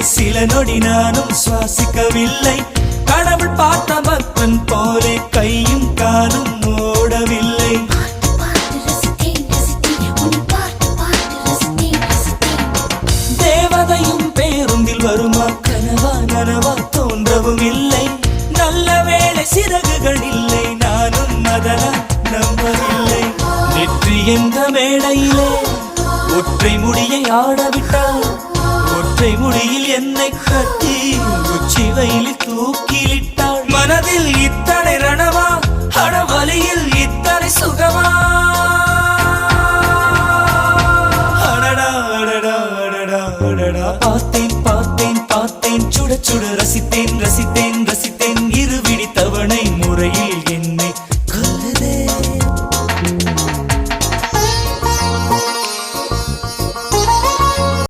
சில நொடி நானும் சுவாசிக்கவில்லை. கடவுள் பார்த்த பக்தன் போலே கையும் காலும் ஓடவில்லை தேவதையும் பேருந்தில் வருமா? கனவா நனவா தோன்றவும் இல்லை. நல்ல வேளை சிறகுகள் இல்லை. நானும் அதனால் நம்பவில்லை. நெற்றி என்ற மேடையிலே ஒற்றை முடியை ஆடவிட்டால் மடியில் என்னை கட்டி உச்சி வயலி தூக்கிலிட்டாள். மனதில் இத்தனை ரணமா அடவலியில் இத்தனை சுகமா? பார்த்தேன் பார்த்தேன் பார்த்தேன். சுட சுட ரசித்தேன் ரசித்தேன்.